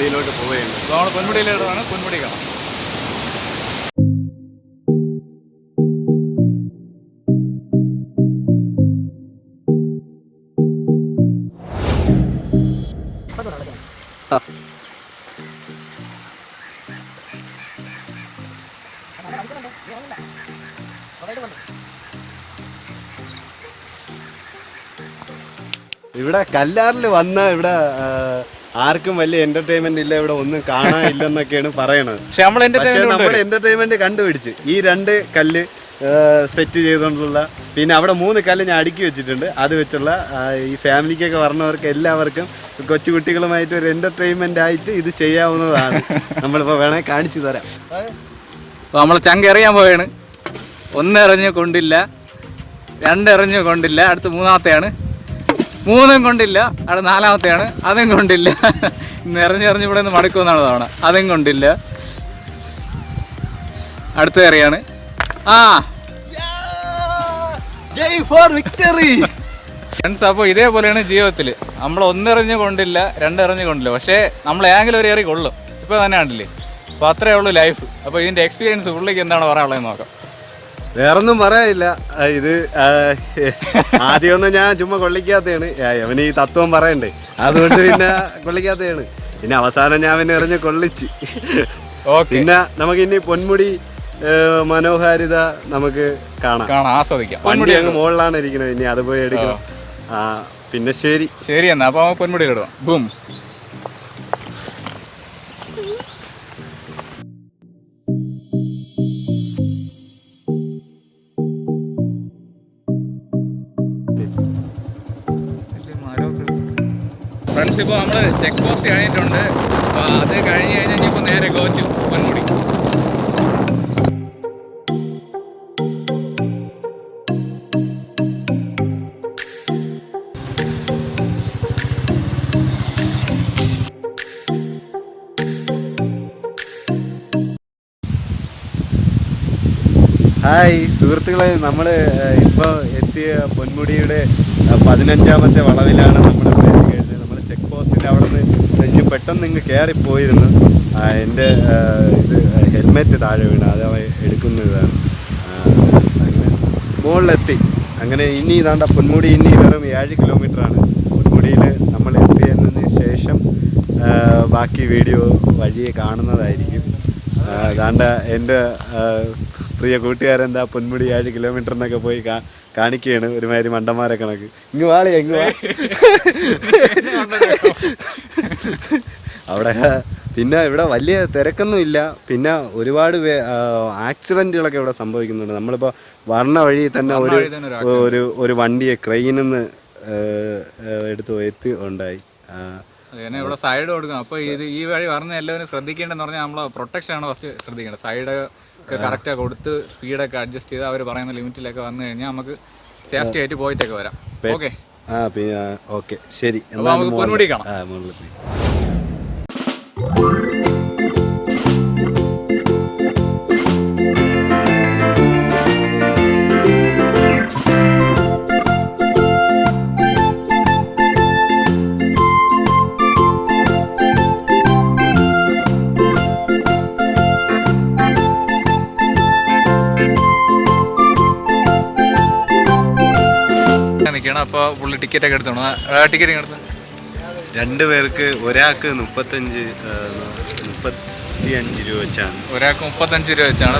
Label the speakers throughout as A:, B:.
A: പൊന്മുടിയിലോട്ട് പോവുകയാണ്.
B: അപ്പോൾ നമ്മൾ പൊന്മുടിയിലാണ് പൊന്മുടി കാണാം
A: ഇവിടെ കല്ലാറിൽ വന്ന ഇവിടെ ആർക്കും വലിയ എന്റർടൈൻമെന്റ് ഇല്ല ഇവിടെ ഒന്നും കാണാനില്ലെന്നൊക്കെയാണ് പറയണത്.
B: പക്ഷെ നമ്മൾ
A: എന്റർടൈൻമെന്റ് കണ്ടുപിടിച്ച് ഈ രണ്ട് കല്ല് സെറ്റ് ചെയ്തുകൊണ്ടുള്ള പിന്നെ അവിടെ മൂന്ന് കല്ല് ഞാൻ അടുക്കി വെച്ചിട്ടുണ്ട്. അത് വെച്ചുള്ള ഈ ഫാമിലിക്കൊക്കെ വരണവർക്ക് എല്ലാവർക്കും കൊച്ചുകുട്ടികളുമായിട്ട് ഒരു എന്റർടൈൻമെന്റ് ആയിട്ട് ഇത് ചെയ്യാവുന്നതാണ്. നമ്മളിപ്പോൾ വേണേൽ കാണിച്ചു തരാം.
B: അപ്പോൾ നമ്മൾ ചങ്കറിയാൻ പോവാണ്. ഒന്നെറിഞ്ഞ് കൊണ്ടില്ല രണ്ടെറിഞ്ഞ് കൊണ്ടില്ല അടുത്ത് മൂന്നാമത്തെയാണ് മൂന്നും കൊണ്ടില്ല. അവിടെ നാലാമത്തെയാണ്. അതും കൊണ്ടില്ല. നിറഞ്ഞെറിഞ്ഞ് ഇവിടെ നിന്ന് മടക്കുമെന്നാണ് തവണ. അതും കൊണ്ടില്ല. അടുത്ത കയറിയാണ് ആ.
A: ജയ് ഫോർ വിക്ടറി
B: ഫ്രണ്ട്സ് അപ്പോൾ ഇതേപോലെയാണ് ജീവിതത്തിൽ നമ്മൾ ഒന്നെറിഞ്ഞ് കൊണ്ടില്ല രണ്ടെറിഞ്ഞ് കൊണ്ടില്ല. പക്ഷേ നമ്മൾ ഏങ്കിലും ഒരു ഏറി കൊള്ളും ഇപ്പോൾ തന്നെ കണ്ടില്ലേ? അപ്പോൾ അത്രേ ഉള്ളൂ ലൈഫ് അപ്പോൾ ഇതിന്റെ എക്സ്പീരിയൻസ് പുള്ളിക്ക് എന്താണ് പറയാനുള്ളത് നോക്കാം.
A: വേറൊന്നും പറയാനില്ല. ഇത് ആദ്യമൊന്നും ഞാൻ ചുമ്മാ കൊള്ളിക്കാത്തതാണ് അവന് ഈ തത്വം പറയണ്ടേ. അതുകൊണ്ട് പിന്നെ കൊള്ളിക്കാത്തതാണ് പിന്നെ അവസാനം ഞാൻ പിന്നെ എറിഞ്ഞ് കൊള്ളിച്ച്. പിന്നെ നമുക്ക് ഇനി പൊന്മുടി മനോഹാരിത നമുക്ക് കാണാം.
B: പൊന്മുടി ആസ്വദിക്കാം.
A: വണ്ടി അങ്ങ് മുകളിലാണ് ഇരിക്കുന്നത് ഇനി അത് പോയി എടുക്കണം. പിന്നെ ശരി.
B: ശരി എന്നാ അപ്പൊ പൊന്മുടി ഇടുക ബും. ഫ്രണ്ട്സ് ഇപ്പോൾ നമ്മൾ ചെക്ക് പോസ്റ്റ് കഴിഞ്ഞിട്ടുണ്ട്. അപ്പോൾ അത് കഴിഞ്ഞ് കഴിഞ്ഞാൽ ഇനിയിപ്പോൾ നേരെ ഗോച്ചു പൊന്മുടി
A: ഹായ് സുഹൃത്തുക്കളെ നമ്മൾ ഇപ്പോൾ എത്തിയ പൊന്മുടിയുടെ പതിനഞ്ചാമത്തെ വളവിലാണ് നമ്മൾ പോസ്റ്റിന്റെ അവിടെ നിന്ന് ഇനി പെട്ടെന്ന് ഇങ്ങ് കയറിപ്പോയിരുന്നു എന്റെ ഇത് ഹെൽമെറ്റ് താഴെ വീണ്. അത് അവൻ എടുക്കുന്ന ഇതാണ്. അങ്ങനെ മുകളിലെത്തി. അങ്ങനെ ഇനി ഇതാണ്ട പൊന്മുടി ഇനി വെറും ഏഴ് കിലോമീറ്ററാണ്. പൊന്മുടിയിൽ നമ്മൾ എത്തിയതിന് ശേഷം ബാക്കി വീഡിയോ വഴിയെ കാണുന്നതായിരിക്കും. അതാണ്ട് എന്റെ പ്രിയ കൂട്ടുകാരെന്താ പൊന്മുടി ഏഴ് കിലോമീറ്റർ എന്നൊക്കെ പോയി കാ- കാണിക്കുകയാണ് ഒരുമാതിരി മണ്ടന്മാരെ കണക്ക്. ഇങ്ങ് വാളി ഇങ്ങ് വാ. അവിടെ പിന്നെ ഇവിടെ വലിയ തിരക്കൊന്നും ഇല്ല. പിന്നെ ഒരുപാട് ആക്സിഡന്റുകളൊക്കെ ഇവിടെ സംഭവിക്കുന്നുണ്ട്. നമ്മളിപ്പോൾ വർണ വഴി തന്നെ ഒരു
B: ഒരു
A: ഒരു വണ്ടിയെ ക്രെയിനിൽ നിന്ന് എടുത്ത് എത്തി ഉണ്ടായി.
B: ഇവിടെ സൈഡ് കൊടുക്കും അപ്പോൾ ഇത് ഈ വഴി പറഞ്ഞ എല്ലാവരും ശ്രദ്ധിക്കേണ്ടതെന്ന് പറഞ്ഞാൽ നമ്മൾ പ്രൊട്ടക്ഷൻ ആണ് ഫസ്റ്റ് ശ്രദ്ധിക്കേണ്ടത്. സൈഡ് ഒക്കെ കറക്റ്റ് കൊടുത്ത് സ്പീഡൊക്കെ അഡ്ജസ്റ്റ് ചെയ്ത് അവർ പറയുന്ന ലിമിറ്റിലൊക്കെ വന്നു കഴിഞ്ഞാൽ നമുക്ക് സേഫ്റ്റി ആയിട്ട് പോയിട്ടൊക്കെ വരാം. ഓക്കെ
A: ആ പിന്നെ ഓക്കെ ശരി.
B: നമുക്ക് പൊന്മുടി കാണാം.
A: ആ മുകളിൽ
B: നിൽക്കണം അപ്പോൾ പുള്ളി ടിക്കറ്റ് ഒക്കെ എടുത്തോണം ടിക്കറ്റ് എടുത്ത്
A: രണ്ട് പേർക്ക് ഒരാൾക്ക് മുപ്പത്തഞ്ച് മുപ്പത്തി അഞ്ച് രൂപ വെച്ചാണ്.
B: ഒരാൾക്ക് മുപ്പത്തഞ്ച് രൂപ വെച്ചാണ്.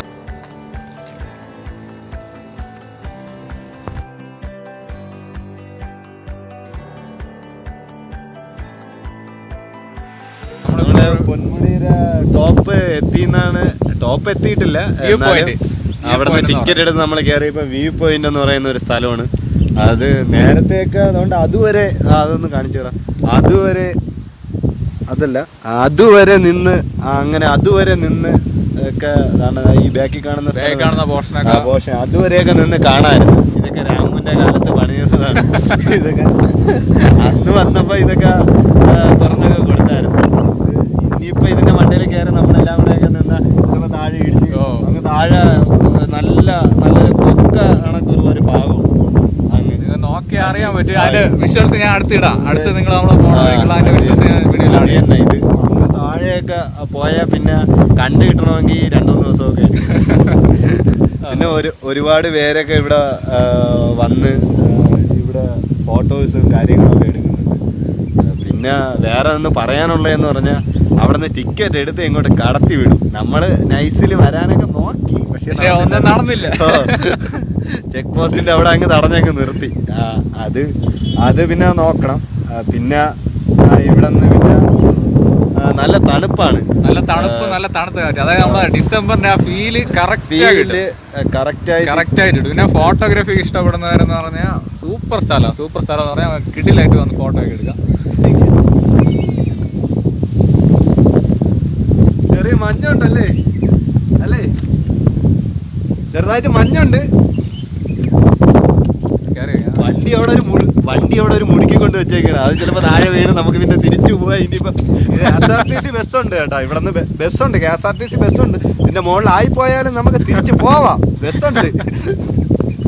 A: പൊന്മുടിയുടെ ടോപ്പ് എത്തിന്നാണ് ടോപ്പ് എത്തിയിട്ടില്ല. എന്നാലും. അവിടെ ടിക്കറ്റ് എടുത്ത് നമ്മൾ കയറിയപ്പോൾ വ്യൂ പോയിന്റ് എന്ന് പറയുന്ന ഒരു സ്ഥലമാണ്. അത് നേരത്തെയൊക്കെ അതുകൊണ്ട് അതുവരെ അതൊന്ന് കാണിച്ചു തരാം. അതുവരെ അതല്ല അതുവരെ നിന്ന് അങ്ങനെ അതുവരെ നിന്ന് ഒക്കെ ഈ ബാക്കിൽ കാണുന്ന
B: കാണുന്ന
A: പോർഷൻ പോർഷൻ. അതുവരെയൊക്കെ നിന്ന് കാണാമായിരുന്നു ഇതൊക്കെ രാമുവിന്റെ കാലത്ത് പണിയുന്നതാണ് ഇതൊക്കെ അന്ന് വന്നപ്പോ ഇതൊക്കെ തുറന്നൊക്കെ കൊടുത്തായിരുന്നു. ഇനിയിപ്പോ ഇതിന്റെ മണ്ടയിൽ കയറി നമ്മളെല്ലാം കൂടെ ഒക്കെ നിന്ന് ചിലപ്പോ താഴെ ഇടിച്ചു അങ്ങ് താഴെ നല്ല നല്ലൊരു കൊക്ക കണക്കുള്ള ഒരു ഭാഗം.
B: നോക്കി അറിയാൻ പറ്റും. അതിന്റെ വിഷ്വൽസ് ഞാൻ അടുത്തിടാം. അടുത്ത് നിങ്ങൾ നമ്മളെ പോകണം അതിന്റെ വിഷ്വൽസ് ഞാൻ
A: അത്
B: വീഡിയോയിലാണ്
A: തന്നെ ഇത്. അങ്ങ് താഴെ ഇവിടെയൊക്കെ പോയാൽ പിന്നെ കണ്ടു കിട്ടണമെങ്കിൽ രണ്ടു മൂന്ന് ദിവസമൊക്കെ. പിന്നെ ഒരു ഒരുപാട് പേരൊക്കെ ഇവിടെ വന്ന് ഇവിടെ ഫോട്ടോസും കാര്യങ്ങളൊക്കെ എടുക്കുന്നുണ്ട്. പിന്നെ വേറെ ഒന്ന് പറയാനുള്ളതെന്ന് പറഞ്ഞാൽ അവിടുന്ന് ടിക്കറ്റ് എടുത്ത് ഇങ്ങോട്ട് കടത്തി വിടും. നമ്മൾ നൈസിൽ വരാനൊക്കെ നോക്കി
B: പക്ഷെ ഒന്നും നടന്നില്ല.
A: ചെക്ക് പോസ്റ്റിന്റെ അവിടെ അങ്ങ് തടഞ്ഞങ്ങ് നിർത്തി. അത് അത് പിന്നെ നോക്കണം. പിന്നെ ഇവിടെ നിന്ന് പിന്നെ നല്ല തണുപ്പാണ്.
B: നല്ല തണുപ്പ് നല്ല തണുത്ത കാറ്റ്. അതായത് നമ്മുടെ ഡിസംബറിന്റെ ആ
A: ഫീൽ ആയിട്ട്
B: കറക്റ്റ് ആയിട്ട് പിന്നെ ഫോട്ടോഗ്രാഫി ഇഷ്ടപ്പെടുന്നവരെന്ന് പറഞ്ഞാൽ സൂപ്പർ സ്ഥലമാണ് സൂപ്പർ സ്ഥലം എന്ന് പറഞ്ഞാൽ കിടിലായിട്ട് വന്ന് ഫോട്ടോ ഒക്കെ എടുക്കാം.
A: ചെറിയ മഞ്ഞുണ്ടല്ലേ? അല്ലേ? ചെറുതായിട്ട് മഞ്ഞുണ്ട്. വണ്ടി അവിടെ ഒരു വണ്ടി അവിടെ ഒരു മുടുക്കി കൊണ്ട് വെച്ചേക്കാണ്. അത് ചിലപ്പോൾ താഴെ വീണ് നമുക്ക് പിന്നെ തിരിച്ചു പോവാ. ഇനിയിപ്പോൾ K S R T C ബസ്സുണ്ട് കേട്ടോ. ഇവിടെ നിന്ന് ബസ്സുണ്ട് K S R T C ബസ്സുണ്ട് പിന്നെ മുകളിലായി പോയാലും നമുക്ക് തിരിച്ചു പോവാം. ബസ്സുണ്ട്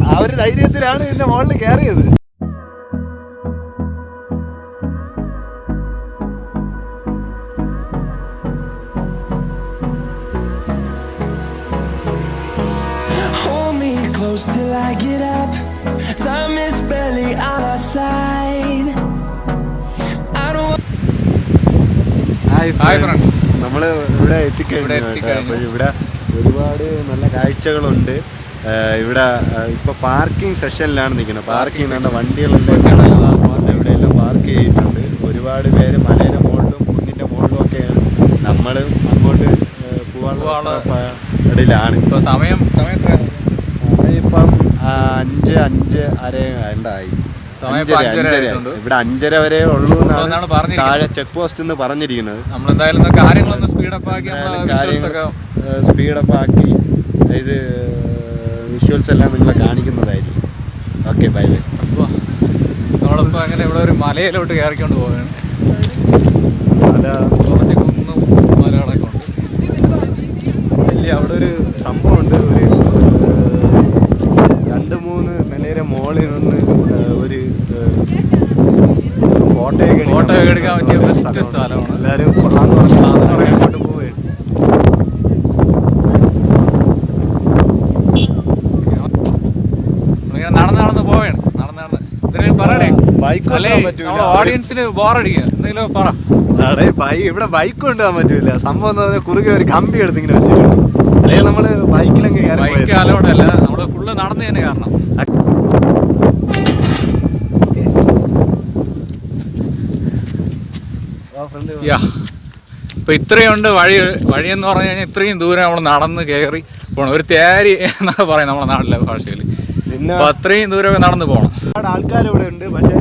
A: ആ ഒരു ധൈര്യത്തിലാണ് പിന്നെ മുകളിൽ കയറിയത്
C: close till I get up. Time is barely on our side. I don't
A: hi
B: Hi,
A: friends നമ്മൾ ഇവിടെ എത്തിക്കഴിഞ്ഞു
B: ഇവിടെ
A: കേട്ടോ.
B: എത്തിക്കഴിഞ്ഞു.
A: അപ്പോൾ ഇവിടെ ഒരുപാട് നല്ല കാഴ്ചകളുണ്ട് ആ, ഇവിടെ ഇപ്പൊ പാർക്കിംഗ് സെഷനിലാണ് നിൽക്കുന്നത് പാർക്കിംഗ് വേണ്ട വണ്ടികളെല്ലാം ഇവിടെ ഇവിടെയെല്ലാം പാർക്ക് ചെയ്തിട്ടുണ്ട് ഒരുപാട് പേര് മലയുടെ മുകളിലും കുന്നിന്റെ മുകളിലും ഒക്കെയാണ് നമ്മൾ അങ്ങോട്ട് ആ, പോവാനുള്ള
B: പോവാനുള്ള-
A: ഇടയിലാണ്
B: ഇപ്പൊ സമയം സമയം എത്രയാണ്?
A: അഞ്ച് അഞ്ച് അര ഉണ്ടായി
B: അഞ്ചര
A: ഇവിടെ അഞ്ചര വരെ ഉള്ളൂ
B: എന്നാണ്.
A: താഴെ ചെക്ക് പോസ്റ്റ് എന്ന് പറഞ്ഞിരിക്കുന്നത്.
B: നമ്മളെന്തായാലും കാര്യങ്ങളൊന്ന് സ്പീഡപ്പ് ആക്കി
A: സ്പീഡപ്പ് ആക്കി ഇത് വിഷ്വൽസ് എല്ലാം നിങ്ങളെ കാണിക്കുന്നതായിരിക്കും. ഓക്കെ ബൈ ബൈ
B: അപ്പോൾ അങ്ങനെ ഇവിടെ ഒരു മലയിലോട്ട് കയറിക്കൊണ്ട് പോവുകയാണ്.
A: അവിടെ
B: കുറച്ച് കുന്നും മലകളൊക്കെ ഉണ്ട്.
A: വലിയ അവിടെ ഒരു സംഭവമുണ്ട് ഒരു രണ്ട് മൂന്ന് നിലയിലെ മോളിൽ നിന്ന് ഒരു
B: ഫോട്ടോ ഫോട്ടോ എടുക്കാൻ പറ്റിയ ബെസ്റ്റ് സ്ഥലമാണ്.
A: എല്ലാവരും കൊള്ളാന്ന് പറഞ്ഞു. അങ്ങോട്ട് പോവുകയാണ്.
B: നടന്ന് നടന്ന് പോവുകയാണ് നടന്ന് നടന്ന്. എന്തെങ്കിലും പറയണേ ഓഡിയൻസിന് ബോറടിക്കുക എന്തെങ്കിലും പറ.
A: അടേ ബൈ ഇവിടെ ബൈക്ക് കൊണ്ടുപോകാൻ പറ്റൂല. സംഭവം എന്ന് പറഞ്ഞാൽ കുറുകെ ഒരു കമ്പി എടുത്ത് ഇങ്ങനെ വെച്ചിട്ടുണ്ട്. അല്ലെങ്കിൽ നമ്മൾ ബൈക്കിലൊക്കെ കയറി
B: ബൈക്ക്
A: പോയത്.
B: അലോടല്ല നമ്മൾ ഫുള്ള് നടന്നു തന്നെ കാരണം. യാ. ഇപ്പൊ ഇത്രയുണ്ട് വഴി വഴി എന്ന് പറഞ്ഞു കഴിഞ്ഞാൽ ഇത്രയും ദൂരം നമ്മൾ നടന്ന് കയറി പോകണം ഒരു തേരി എന്നൊക്കെ പറയും നമ്മുടെ നാട്ടിലെ ഭാഷയിൽ
A: പിന്നെ
B: അപ്പൊ അത്രയും ദൂരമൊക്കെ നടന്ന് പോകണം
A: ആൾക്കാർ ഇവിടെ ഉണ്ട്. പക്ഷെ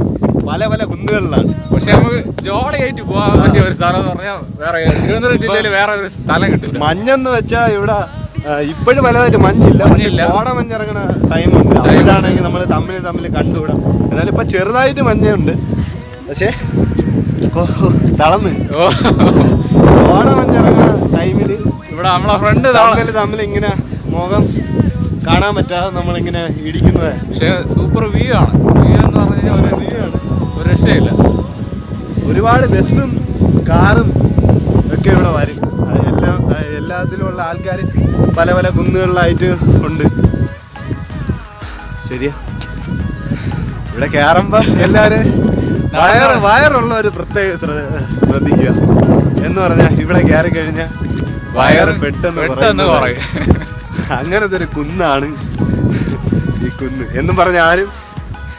A: പല പല കുന്നുകളിലാണ്.
B: പക്ഷെ നമുക്ക് ജോളിയായിട്ട് പോകാൻ പറ്റിയ ഒരു സ്ഥലം എന്ന് പറഞ്ഞാൽ വേറെ തിരുവനന്തപുരം ജില്ലയിൽ വേറെ ഒരു സ്ഥലം കിട്ടും
A: മഞ്ഞെന്ന് വെച്ചാ ഇവിടെ ഇപ്പോഴും വലുതായിട്ട് മഞ്ഞില്ല പക്ഷെ
B: മഞ്ഞില്ല.
A: കോടമഞ്ഞിറങ്ങണ ടൈമുണ്ട് അവിടാണെങ്കിൽ നമ്മൾ തമ്മിൽ തമ്മിൽ കണ്ടുവിടാം എന്നാലും ഇപ്പൊ ചെറുതായിട്ട് മഞ്ഞുണ്ട് പക്ഷേ തളന്ന്.
B: ഓട
A: മഞ്ഞിറങ്ങണ ടൈമിൽ
B: ഇവിടെ നമ്മളെ ഫ്രണ്ട്
A: തമ്മിൽ തമ്മിൽ ഇങ്ങനെ മുഖം കാണാൻ പറ്റാതെ നമ്മളിങ്ങനെ ഇടിക്കുന്നത്.
B: പക്ഷേ സൂപ്പർ വ്യൂ ആണ്. വ്യൂ എന്ന് പറഞ്ഞാൽ കഴിഞ്ഞാൽ ഒരു
A: വ്യൂ ആണ്.
B: ഒരു രക്ഷയില്ല.
A: ഒരുപാട് ബസ്സും കാറും ഒക്കെ ഇവിടെ വരും. എല്ലാം എല്ലാത്തിലുമുള്ള ആൾക്കാർ പല പല കുന്നുകളിലായിട്ട് ഉണ്ട്. ശരിയാ. ഇവിടെ കയറുമ്പം എല്ലാവരും വയറ് വയറുള്ള ഒരു പ്രത്യേക ശ്രദ്ധ- ശ്രദ്ധിക്കുക. എന്ന് പറഞ്ഞാൽ ഇവിടെ കയറി കഴിഞ്ഞാൽ വയറ് പെട്ടെന്ന്
B: പെട്ടെന്ന്
A: അങ്ങനത്തെ ഒരു കുന്നാണ് ഈ കുന്ന്. എന്നും പറഞ്ഞ ആരും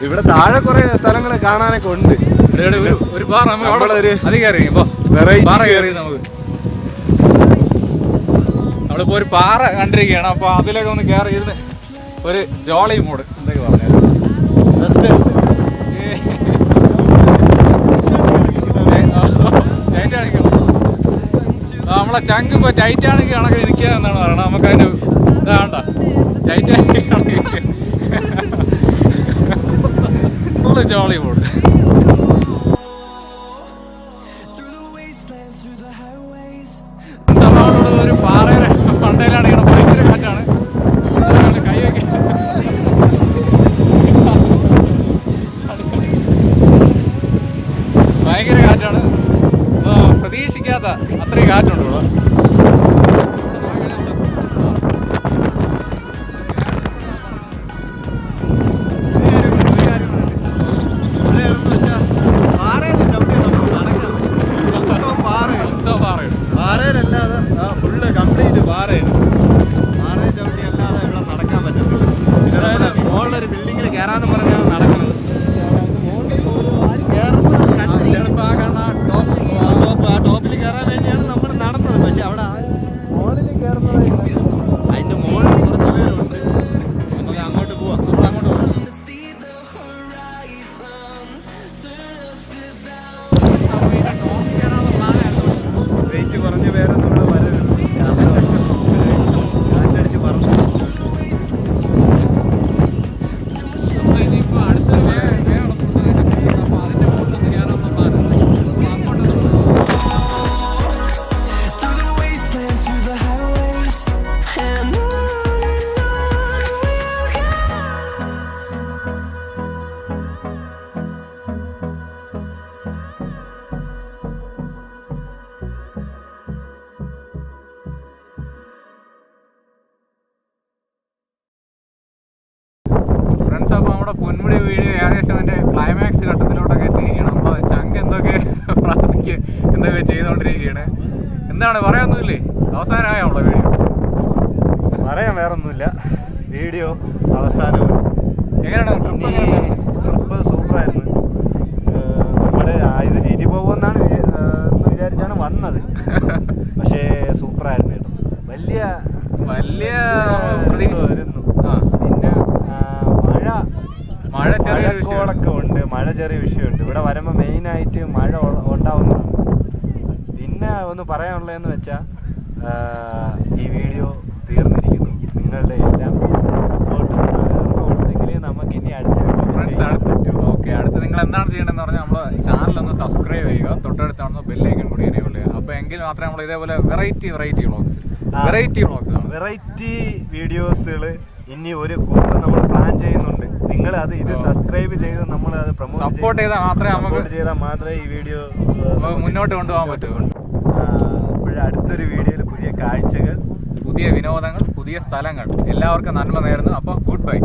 A: ഇവിടെ താഴെ കുറെ സ്ഥലങ്ങൾ കാണാനൊക്കെ ഉണ്ട്.
B: ഒരു ഒരു പാറ നമുക്ക് അവിടെ
A: നമ്മളൊരു
B: അത് കയറി ഇപ്പൊ
A: variety
B: പാറ കയറി നമുക്ക് നമ്മളിപ്പോ ഒരു പാറ കണ്ടിരിക്കുകയാണ്. അപ്പോൾ അതിലൊക്കെ ഒന്ന് കയറി ഇരുന്ന് ഒരു ജോളി മൂട് എന്തൊക്കെ പറഞ്ഞു. നമ്മളെ ചങ്ക് ഇപ്പൊ ആണെങ്കിൽ കണക്ക് നിൽക്കുക എന്നാണ് പറയണത് നമുക്ക് അതിന് ഇതാണ്ട. ടൈറ്റാനിക് കണക്ക് ഫുള്ള് ജോളി മൂഡ് ഭയങ്കര കാറ്റാണ്. പ്രതീക്ഷിക്കാത്ത അത്രയും കാറ്റുണ്ടോ നമ്മുടെ പൊന്മുടി വീഡിയോ ഏകദേശം അതിന്റെ ക്ലൈമാക്സ് ഘട്ടത്തിലോട്ടൊക്കെ എത്തിയിരിക്കുകയാണ്. അപ്പോൾ ചങ്ക് എന്തൊക്കെ പ്രാർത്ഥിക്ക് എന്തൊക്കെ ചെയ്തുകൊണ്ടിരിക്കുകയാണ്. എന്താണ്? പറയാനൊന്നുമില്ലേ? അവസാനമായോ നമ്മളെ വീഡിയോ.
A: പറയാൻ വേറൊന്നുമില്ല. വീഡിയോ അവസാനം.
B: എങ്ങനെയാണ്? ട്രിപ്പ്
A: ട്രിപ്പ് സൂപ്പറായിരുന്നു. നമ്മൾ ഇത് ചീറ്റി പോകുമെന്നാണ് വിചാരിച്ചാണ് വന്നത്. പക്ഷേ സൂപ്പറായിരുന്നു കേട്ടോ. വലിയ
B: വലിയ
A: ഏഹ്
B: പ്രതീക്ഷ
A: രസമായിരുന്നു
B: ആ
A: പിന്നെ ആ, മഴ
B: മഴ ചെറിയ
A: മഴക്കോളൊക്കെ ഉണ്ട് മഴ ചെറിയ വിഷയമുണ്ട്. ഇവിടെ വരുമ്പോൾ മെയിനായിട്ട് മഴ ഉണ്ടാവുന്നു. ഉണ്ടാവുന്നതാണ് പിന്നെ ഒന്ന് പറയാനുള്ളതെന്ന് വെച്ചാൽ ഈ വീഡിയോ തീർന്നിരിക്കുന്നു. നിങ്ങളുടെ എല്ലാം സപ്പോർട്ടും സഹകരണവും ഉണ്ടെങ്കിൽ നമുക്ക് ഇനി അടുത്ത.
B: ഓക്കെ അടുത്ത് നിങ്ങൾ എന്താണ് ചെയ്യേണ്ടതെന്ന് പറഞ്ഞാൽ നമ്മൾ ചാനൽ ഒന്ന് സബ്സ്ക്രൈബ് ചെയ്യുക. തൊട്ടടുത്താണെന്ന് ബെല്ലൈക്കൺ കൂടി എനേബിൾ ചെയ്യുക. അപ്പോൾ എങ്കിൽ മാത്രമേ നമ്മൾ ഇതേപോലെ variety variety vlogs variety vlogs ആണ്
A: വെറൈറ്റി വീഡിയോസുകൾ ഇനി ഒരു കൂട്ടം നമ്മൾ പ്ലാൻ ചെയ്യുന്നുണ്ട്. നിങ്ങൾ അത് ഇത് സബ്സ്ക്രൈബ് ചെയ്ത് നമ്മൾ അത് പ്രൊമോട്ട്
B: സപ്പോർട്ട് ചെയ്താൽ മാത്രമേ നമുക്ക്
A: ചെയ്താൽ മാത്രമേ ഈ വീഡിയോ
B: മുന്നോട്ട് കൊണ്ടുപോകാൻ പറ്റൂ.
A: അപ്പോഴ അടുത്തൊരു വീഡിയോയിൽ പുതിയ കാഴ്ചകൾ.
B: പുതിയ വിനോദങ്ങൾ പുതിയ സ്ഥലങ്ങൾ. എല്ലാവർക്കും നന്മ നേരുന്നു. അപ്പോൾ ഗുഡ് ബൈ.